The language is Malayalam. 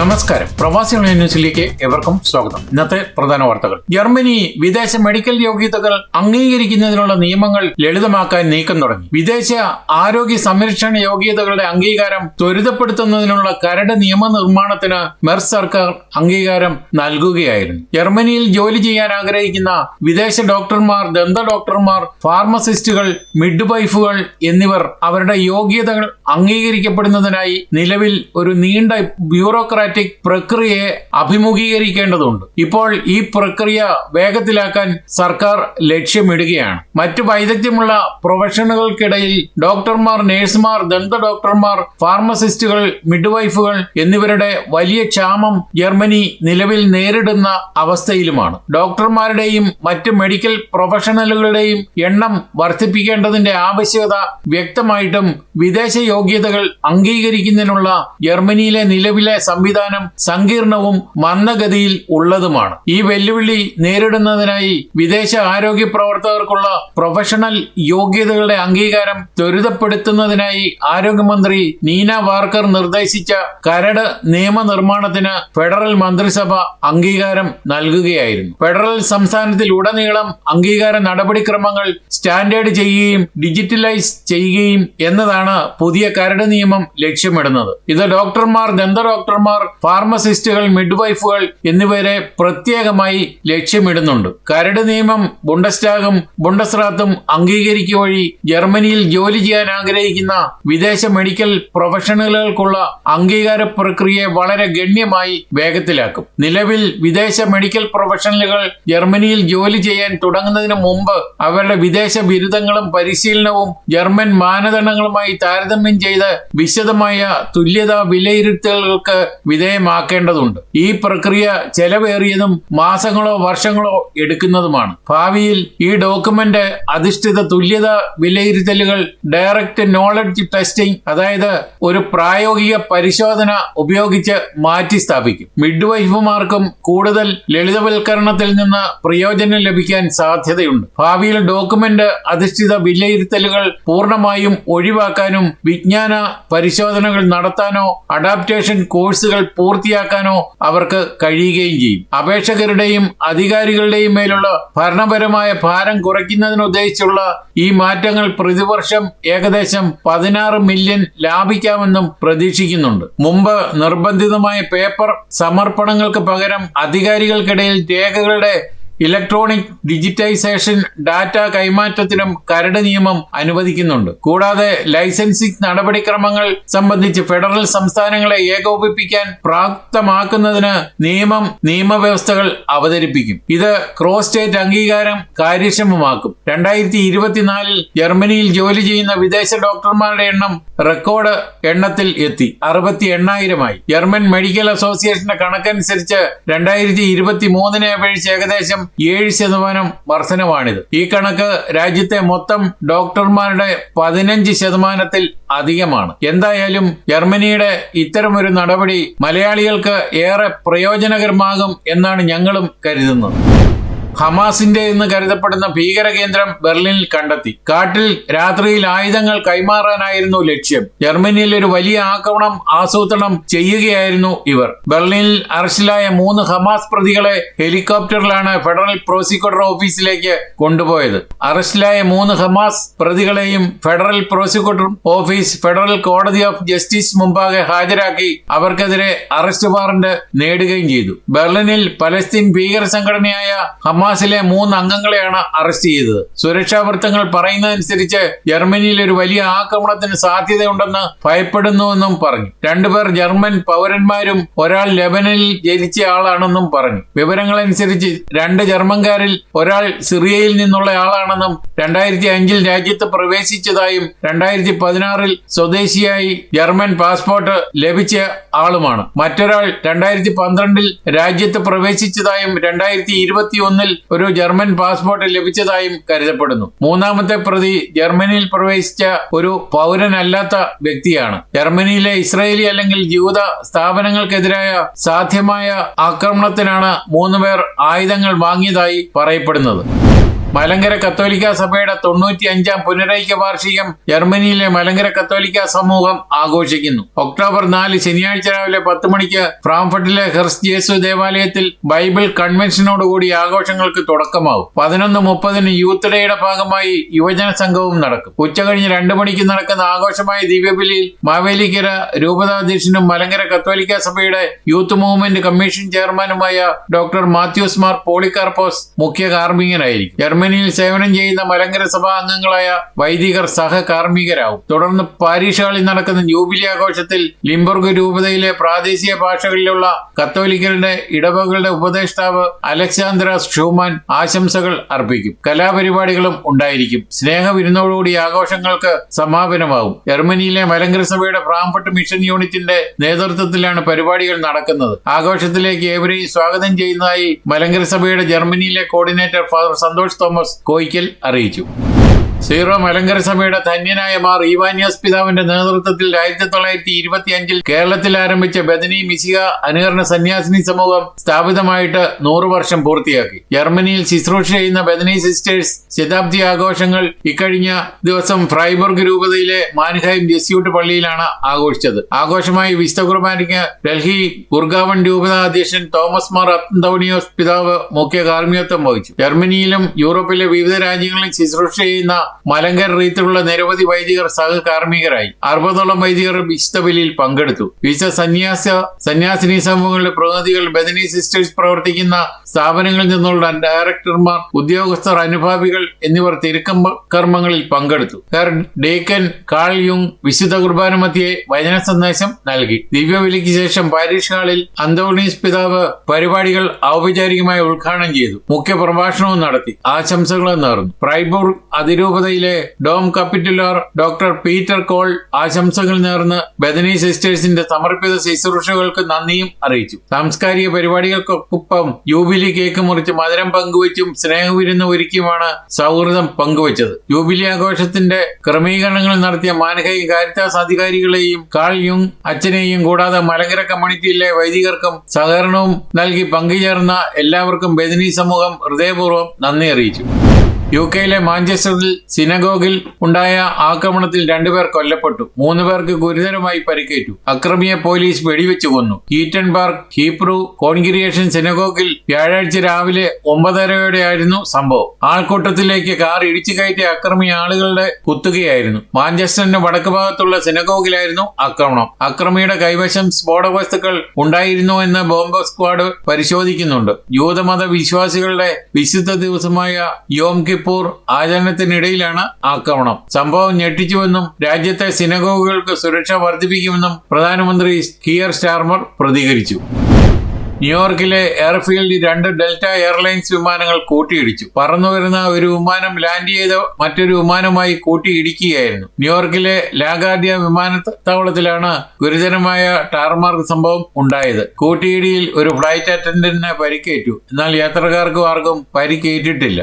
നമസ്കാരം. പ്രവാസി ന്യൂസിലേക്ക് എവർക്കും സ്വാഗതം. ഇന്നത്തെ പ്രധാന വാർത്തകൾ. ജർമ്മനി വിദേശ മെഡിക്കൽ യോഗ്യതകൾ അംഗീകരിക്കുന്നതിനുള്ള നിയമങ്ങൾ ലളിതമാക്കാൻ നീക്കം തുടങ്ങി. വിദേശ ആരോഗ്യ സംരക്ഷണ യോഗ്യതകളുടെ അംഗീകാരം ത്വരിതപ്പെടുത്തുന്നതിനുള്ള കരട് നിയമനിർമ്മാണത്തിന് മെർ സർക്കാർ അംഗീകാരം നൽകുകയായിരുന്നു. ജർമ്മനിയിൽ ജോലി ചെയ്യാൻ ആഗ്രഹിക്കുന്ന വിദേശ ഡോക്ടർമാർ ദന്ത ഡോക്ടർമാർ ഫാർമസിസ്റ്റുകൾ മിഡ് വൈഫുകൾ എന്നിവർ അവരുടെ യോഗ്യതകൾ അംഗീകരിക്കപ്പെടുന്നതിനായി നിലവിൽ ഒരു നീണ്ട ബ്യൂറോക്രാറ്റിക് പ്രക്രിയയെ അഭിമുഖീകരിക്കേണ്ടതുണ്ട്. ഇപ്പോൾ ഈ പ്രക്രിയ വേഗത്തിലാക്കാൻ സർക്കാർ ലക്ഷ്യമിടുകയാണ്. മറ്റു വൈദഗ്ധ്യമുള്ള പ്രൊഫഷണലുകൾക്കിടയിൽ ഡോക്ടർമാർ നഴ്സുമാർ ദന്ത ഡോക്ടർമാർ ഫാർമസിസ്റ്റുകൾ മിഡ്വൈഫുകൾ എന്നിവരുടെ വലിയ ക്ഷാമം ജർമ്മനി നിലവിൽ നേരിടുന്ന അവസ്ഥയിലുമാണ്. ഡോക്ടർമാരുടെയും മറ്റ് മെഡിക്കൽ പ്രൊഫഷണലുകളുടെയും എണ്ണം വർദ്ധിപ്പിക്കേണ്ടതിന്റെ ആവശ്യകത വ്യക്തമായിട്ടും വിദേശ യോഗ്യതകൾ അംഗീകരിക്കുന്നതിനുള്ള ജർമ്മനിയിലെ നിലവിലെ സംവിധാനം സങ്കീർണവും മന്ദഗതിയിൽ ഉള്ളതുമാണ്. ഈ വെല്ലുവിളി നേരിടുന്നതിനായി വിദേശ ആരോഗ്യ പ്രവർത്തകർക്കുള്ള പ്രൊഫഷണൽ യോഗ്യതകളുടെ അംഗീകാരം ത്വരിതപ്പെടുത്തുന്നതിനായി ആരോഗ്യമന്ത്രി നീന വാർക്കർ നിർദ്ദേശിച്ച കരട് നിയമനിർമ്മാണത്തിന് ഫെഡറൽ മന്ത്രിസഭ അംഗീകാരം നൽകുകയായിരുന്നു. ഫെഡറൽ സംസ്ഥാനത്തിൽ ഉടനീളം അംഗീകാര നടപടിക്രമങ്ങൾ സ്റ്റാൻഡേർഡ് ചെയ്യുകയും ഡിജിറ്റലൈസ് ചെയ്യുകയും എന്നതാണ് പുതിയ കരട് നിയമം ലക്ഷ്യമിടുന്നത്. ഇത് ഡോക്ടർമാർ ദന്ത ഡോക്ടർമാർ ഫാർമസിസ്റ്റുകൾ മിഡ്വൈഫുകൾ എന്നിവരെ പ്രത്യേകമായി ലക്ഷ്യമിടുന്നുണ്ട്. കരട് നിയമം ബുണ്ടസ്റ്റാഗും ബുണ്ടസ്രാത്തും അംഗീകരിക്കുക വഴി ജർമ്മനിയിൽ ജോലി ചെയ്യാൻ ആഗ്രഹിക്കുന്ന വിദേശ മെഡിക്കൽ പ്രൊഫഷണലുകൾക്കുള്ള അംഗീകാര പ്രക്രിയയെ വളരെ ഗണ്യമായി വേഗത്തിലാക്കും. നിലവിൽ വിദേശ മെഡിക്കൽ പ്രൊഫഷണലുകൾ ജർമ്മനിയിൽ ജോലി ചെയ്യാൻ തുടങ്ങുന്നതിന് മുമ്പ് അവരുടെ വിദേശ ബിരുദങ്ങളും പരിശീലനവും ജർമ്മൻ മാനദണ്ഡങ്ങളുമായി താരതമ്യം ചെയ്ത് വിശദമായ തുല്യതാ വിലയിരുത്തലുകൾക്ക് വിധേയമാക്കേണ്ടതുണ്ട്. ഈ പ്രക്രിയ ചെലവേറിയതും മാസങ്ങളോ വർഷങ്ങളോ എടുക്കുന്നതുമാണ്. ഭാവിയിൽ ഈ ഡോക്യുമെന്റ് അധിഷ്ഠിത തുല്യത വിലയിരുത്തലുകൾ ഡയറക്റ്റ് നോളജ് ടെസ്റ്റിംഗ് അതായത് ഒരു പ്രായോഗിക പരിശോധന ഉപയോഗിച്ച് മാറ്റി സ്ഥാപിക്കും. മിഡ് വൈഫുമാർക്കും കൂടുതൽ ലളിതവൽക്കരണത്തിൽ നിന്ന് പ്രയോജനം ലഭിക്കാൻ സാധ്യതയുണ്ട്. ഭാവിയിൽ ഡോക്യുമെന്റ് അധിഷ്ഠിത വിലയിരുത്തലുകൾ പൂർണമായും ഒഴിവാക്കാനും വിജ്ഞാന പരിശോധനകൾ നടത്താനോ അഡാപ്റ്റേഷൻ കോഴ്സുകൾ പൂർത്തിയാക്കാനോ അവർക്ക് കഴിയുകയും ചെയ്യും. അപേക്ഷകരുടെയും അധികാരികളുടെയും മേലുള്ള ഭരണപരമായ ഭാരം കുറയ്ക്കുന്നതിനുദ്ദേശിച്ചുള്ള ഈ മാറ്റങ്ങൾ പ്രതിവർഷം ഏകദേശം പതിനാറ് മില്യൺ ലാഭിക്കാമെന്നും പ്രതീക്ഷിക്കുന്നുണ്ട്. മുമ്പ് നിർബന്ധിതമായ പേപ്പർ സമർപ്പണങ്ങൾക്ക് പകരം അധികാരികൾക്കിടയിൽ രേഖകളുടെ ഇലക്ട്രോണിക് ഡിജിറ്റൈസേഷൻ ഡാറ്റ കൈമാറ്റത്തിനും കരട് നിയമം അനുവദിക്കുന്നുണ്ട്. കൂടാതെ ലൈസൻസിംഗ് നടപടിക്രമങ്ങൾ സംബന്ധിച്ച് ഫെഡറൽ സംസ്ഥാനങ്ങളെ ഏകോപിപ്പിക്കാൻ പ്രാപ്തമാക്കുന്നതിന് നിയമം നിയമവ്യവസ്ഥകൾ അവതരിപ്പിക്കും. ഇത് ക്രോസ് സ്റ്റേറ്റ് അംഗീകാരം കാര്യക്ഷമമാക്കും. രണ്ടായിരത്തി ഇരുപത്തിനാലിൽ ജർമ്മനിയിൽ ജോലി ചെയ്യുന്ന വിദേശ ഡോക്ടർമാരുടെ എണ്ണം റെക്കോർഡ് എണ്ണത്തിൽ എത്തി. അറുപത്തി എണ്ണായിരമായി ജർമ്മൻ മെഡിക്കൽ അസോസിയേഷന്റെ കണക്കനുസരിച്ച് രണ്ടായിരത്തി ഇരുപത്തി മൂന്നിനെ അപേക്ഷിച്ച് ഏകദേശം ഏഴ് ശതമാനം വർധനവാണിത്. ഈ കണക്ക് രാജ്യത്തെ മൊത്തം ഡോക്ടർമാരുടെ പതിനഞ്ച് ശതമാനത്തിൽ അധികമാണ്. എന്തായാലും ജർമ്മനിയുടെ ഇത്തരമൊരു നടപടി മലയാളികൾക്ക് ഏറെ പ്രയോജനകരമാകും എന്നാണ് ഞങ്ങളും കരുതുന്നത്. ഹമാസിന്റെ എന്ന് കരുതപ്പെടുന്ന ഭീകര കേന്ദ്രം ബെർലിനിൽ കണ്ടെത്തി. കാട്ടിൽ രാത്രിയിൽ ആയുധങ്ങൾ കൈമാറാനായിരുന്നു ലക്ഷ്യം. ജർമ്മനിയിൽ ഒരു വലിയ ആക്രമണം ആസൂത്രണം ചെയ്യുകയായിരുന്നു ഇവർ. ബെർലിനിൽ അറസ്റ്റിലായ മൂന്ന് ഹമാസ് പ്രതികളെ ഹെലികോപ്റ്ററിലാണ് ഫെഡറൽ പ്രോസിക്യൂട്ടർ ഓഫീസിലേക്ക് കൊണ്ടുപോയത്. അറസ്റ്റിലായ മൂന്ന് ഹമാസ് പ്രതികളെയും ഫെഡറൽ പ്രോസിക്യൂട്ടർ ഓഫീസ് ഫെഡറൽ കോടതി ഓഫ് ജസ്റ്റിസ് മുമ്പാകെ ഹാജരാക്കി അവർക്കെതിരെ അറസ്റ്റ് വാറന്റ് നേടുകയും ചെയ്തു. ബെർലിനിൽ പലസ്തീൻ ഭീകര സംഘടനയായ ഹമാസിലെ മൂന്ന് അംഗങ്ങളെയാണ് അറസ്റ്റ് ചെയ്തത്. സുരക്ഷാ വൃത്തങ്ങൾ പറയുന്നതനുസരിച്ച് ജർമ്മനിയിൽ ഒരു വലിയ ആക്രമണത്തിന് സാധ്യതയുണ്ടെന്ന് ഭയപ്പെടുന്നുവെന്നും പറഞ്ഞു. രണ്ടുപേർ ജർമ്മൻ പൗരന്മാരും ഒരാൾ ലെബനനിൽ ജനിച്ച ആളാണെന്നും പറഞ്ഞു. വിവരങ്ങളനുസരിച്ച് രണ്ട് ജർമ്മൻകാരിൽ ഒരാൾ സിറിയയിൽ നിന്നുള്ള ആളാണെന്നും രണ്ടായിരത്തി അഞ്ചിൽ രാജ്യത്ത് പ്രവേശിച്ചതായും രണ്ടായിരത്തി പതിനാറിൽ സ്വദേശിയായി ജർമ്മൻ പാസ്പോർട്ട് ലഭിച്ച ആളുമാണ്. മറ്റൊരാൾ രണ്ടായിരത്തി പന്ത്രണ്ടിൽ രാജ്യത്ത് പ്രവേശിച്ചതായും രണ്ടായിരത്തി ഇരുപത്തി ഒന്നിൽ ഒരു ജർമ്മൻ പാസ്പോർട്ട് ലഭിച്ചതായും കരുതപ്പെടുന്നു. മൂന്നാമത്തെ പ്രതി ജർമ്മനിയിൽ പ്രവേശിച്ച ഒരു പൗരനല്ലാത്ത വ്യക്തിയാണ്. ജർമ്മനിയിലെ ഇസ്രായേലി അല്ലെങ്കിൽ ജൂത സ്ഥാപനങ്ങൾക്കെതിരായ സാധ്യമായ ആക്രമണത്തിനാണ് മൂന്നുപേർ ആയുധങ്ങൾ വാങ്ങിയതായി പറയപ്പെടുന്നത്. മലങ്കര കത്തോലിക്ക സഭയുടെ തൊണ്ണൂറ്റി അഞ്ചാം പുനരൈക്യ വാർഷികം ജർമ്മനിയിലെ മലങ്കര കത്തോലിക്ക സമൂഹം ആഘോഷിക്കുന്നു. ഒക്ടോബർ നാല് ശനിയാഴ്ച രാവിലെ പത്ത് മണിക്ക് ഫ്രാങ്ക്ഫർട്ടിലെ ഹെർസ് ജേസു ദേവാലയത്തിൽ ബൈബിൾ കൺവെൻഷനോടുകൂടി ആഘോഷങ്ങൾക്ക് തുടക്കമാവും പതിനൊന്ന് മുപ്പതിന് യൂത്ത് ഡേയുടെ ഭാഗമായി യുവജന സംഘവും നടക്കും. ഉച്ചകഴിഞ്ഞ് രണ്ടു മണിക്ക് നടക്കുന്ന ആഘോഷമായ ദിവ്യബലിയിൽ മാവേലിക്കര രൂപതാധ്യക്ഷനും മലങ്കര കത്തോലിക്ക സഭയുടെ യൂത്ത് മൂവ്മെന്റ് കമ്മീഷൻ ചെയർമാനുമായ ഡോക്ടർ മാത്യൂസ് മാർ പോളികാർപ്പോസ് മുഖ്യ കാർമ്മികനായിരിക്കും. ജർമ്മനിയിൽ സേവനം ചെയ്യുന്ന മലങ്കര സഭാ അംഗങ്ങളായ വൈദികർ സഹകാർമ്മികരാവും. തുടർന്ന് പാരീഷുകളിൽ നടക്കുന്ന ജൂബിലി ആഘോഷത്തിൽ ലിംബർഗ് രൂപതയിലെ പ്രാദേശിക ഭാഷകളിലുള്ള കത്തോലിക്കരുടെ ഇടവകളുടെ ഉപദേഷ്ടാവ് അലക്സാന്ദ്ര ഷൂമാൻ ആശംസകൾ അർപ്പിക്കും. കലാപരിപാടികളും ഉണ്ടായിരിക്കും. സ്നേഹവിരുന്നോടുകൂടി ആഘോഷങ്ങൾക്ക് സമാപനമാവും. ജർമ്മനിയിലെ മലങ്കര സഭയുടെ ഫ്രാങ്ക്ഫർട്ട് മിഷൻ യൂണിറ്റിന്റെ നേതൃത്വത്തിലാണ് പരിപാടികൾ നടക്കുന്നത്. ആഘോഷത്തിലേക്ക് ഏവരെയും സ്വാഗതം ചെയ്യുന്നതായി മലങ്കര സഭയുടെ ജർമ്മനിയിലെ കോർഡിനേറ്റർ ഫാദർ സന്തോഷ് തോമസ് കോയിക്കൽ അറിയിച്ചു. സീറോ മലങ്കര സഭയുടെ ധന്യനായ മാർ ഈവാനിയസ് പിതാവിന്റെ നേതൃത്വത്തിൽ ആയിരത്തി തൊള്ളായിരത്തി ഇരുപത്തി അഞ്ചിൽ കേരളത്തിൽ ആരംഭിച്ച ബദനി മിസിക അനുകരണ സന്യാസിനി സമൂഹം സ്ഥാപിതമായിട്ട് നൂറു വർഷം പൂർത്തിയാക്കി. ജർമ്മനിയിൽ ശുശ്രൂഷ ചെയ്യുന്ന ബദനി സിസ്റ്റേഴ്സ് ശതാബ്ദി ആഘോഷങ്ങൾ ഇക്കഴിഞ്ഞ ദിവസം ഫ്രൈബർഗ് രൂപതയിലെ മാൻഹൈം ജെസ്യൂട്ട് പള്ളിയിലാണ് ആഘോഷിച്ചത്. ആഘോഷമായി വിശുദ്ധ കുർബാനയ്ക്ക് ഡൽഹി ഗുർഗാവൺ രൂപത അധ്യക്ഷൻ തോമസ് മാർ അന്തോണിയോസ് പിതാവ് മുഖ്യ കാർമ്മികത്വം വഹിച്ചു. ജർമ്മനിയിലും യൂറോപ്പിലെ വിവിധ രാജ്യങ്ങളിൽ ശുശ്രൂഷ ചെയ്യുന്ന മലങ്കർ റീത്തിലുള്ള നിരവധി വൈദികർ സഹകാർമ്മികരായി. അറുപതോളം വൈദികർ വിശുദ്ധ ബലിയിൽ പങ്കെടുത്തു. വിശുദ്ധ സന്യാസ സന്യാസിനി സമൂഹങ്ങളുടെ പ്രതിനിധികൾ ബദനി സിസ്റ്റേഴ്സ് പ്രവർത്തിക്കുന്ന സ്ഥാപനങ്ങളിൽ നിന്നുള്ള ഡയറക്ടർമാർ ഉദ്യോഗസ്ഥർ അനുഭാവികൾ എന്നിവർ തിരുക്കമ്പ കർമ്മങ്ങളിൽ പങ്കെടുത്തു. ഡേക്കൻ കാൾ യുങ് വിശുദ്ധ കുർബാന മധ്യെ വചന സന്ദേശം നൽകി. ദിവ്യബലിക്ക് ശേഷം പാരീഷ് ഹാളിൽ അന്തോണീസ് പിതാവ് പരിപാടികൾ ഔപചാരികമായി ഉദ്ഘാടനം ചെയ്തു. മുഖ്യ പ്രഭാഷണവും നടത്തി. ആശംസകളും നേർന്നു. ഫ്രൈബൂർഗ് അതിരൂപതയിലെ ഡോം കപ്പിറ്റുലാർ ഡോക്ടർ പീറ്റർ കോൾ ആശംസകൾ നേർന്ന് ബദനി സിസ്റ്റേഴ്സിന്റെ സമർപ്പിത ശുശ്രൂഷകൾക്ക് നന്ദിയും അറിയിച്ചു. സാംസ്കാരിക പരിപാടികൾക്കൊപ്പം യൂബിലി കേക്ക് മുറിച്ച് മധുരം പങ്കുവച്ചും സ്നേഹവിരുന്ന് ഒരുക്കിയുമാണ് സൗഹൃദം പങ്കുവച്ചത്. യൂബിലി ആഘോഷത്തിന്റെ ക്രമീകരണങ്ങൾ നടത്തിയ മാനഹയും കാരിത്താസ് അധികാരികളെയും കാൾ യുങ് അച്ഛനെയും കൂടാതെ മലങ്കര കമ്മ്യൂണിറ്റിയിലെ വൈദികർക്കും സഹകരണവും നൽകി പങ്കുചേർന്ന എല്ലാവർക്കും ബദനി സമൂഹം ഹൃദയപൂർവം നന്ദി അറിയിച്ചു. യു കെയിലെ മാഞ്ചസ്റ്ററിൽ സിനഗോഗിൽ ഉണ്ടായ ആക്രമണത്തിൽ രണ്ടുപേർ കൊല്ലപ്പെട്ടു. മൂന്ന് പേർക്ക് ഗുരുതരമായി പരിക്കേറ്റു. അക്രമിയെ പോലീസ് വെടിവെച്ചു കൊന്നു. ഈറ്റൺ പാർക്ക് ഹീപ്രു കോൺഗ്രിയേഷൻ സിനഗോഗിൽ വ്യാഴാഴ്ച രാവിലെ ഒമ്പതരയോടെയായിരുന്നു സംഭവം. ആൾക്കൂട്ടത്തിലേക്ക് കാർ ഇടിച്ചു കയറ്റിയ അക്രമി ആളുകളുടെ കുത്തുകയായിരുന്നു. മാഞ്ചസ്റ്ററിന്റെ വടക്ക് ഭാഗത്തുള്ള സിനഗോഗിലായിരുന്നു ആക്രമണം. അക്രമിയുടെ കൈവശം സ്ഫോടക വസ്തുക്കൾ ഉണ്ടായിരുന്നു എന്ന് ബോംബ് സ്ക്വാഡ് പരിശോധിക്കുന്നുണ്ട്. യൂതമത വിശ്വാസികളുടെ വിശുദ്ധ ദിവസമായ യോം കിപ്പൂർ ആചരണത്തിനിടയിലാണ് ആക്രമണം. സംഭവം ഞെട്ടിച്ചുവെന്നും രാജ്യത്തെ സിനഗോഗുകൾക്ക് സുരക്ഷ വർദ്ധിപ്പിക്കുമെന്നും പ്രധാനമന്ത്രി കിയർ സ്റ്റാർമർ പ്രതികരിച്ചു. ന്യൂയോർക്കിലെ എയർഫീൽഡ് രണ്ട് ഡെൽറ്റ എയർലൈൻസ് വിമാനങ്ങൾ കൂട്ടിയിടിച്ചു. പറന്നുവരുന്ന ഒരു വിമാനം ലാൻഡ് ചെയ്ത മറ്റൊരു വിമാനമായി കൂട്ടിയിടിക്കുകയായിരുന്നു. ന്യൂയോർക്കിലെ ലാഗാർഡിയ വിമാനത്താവളത്തിലാണ് ഗുരുതരമായ ടാർമാർക്ക് സംഭവം ഉണ്ടായത്. കൂട്ടിയിടിയിൽ ഒരു ഫ്ലൈറ്റ് അറ്റൻഡന്റിന് പരിക്കേറ്റു. എന്നാൽ യാത്രക്കാർക്കും ആർക്കും പരിക്കേറ്റിട്ടില്ല.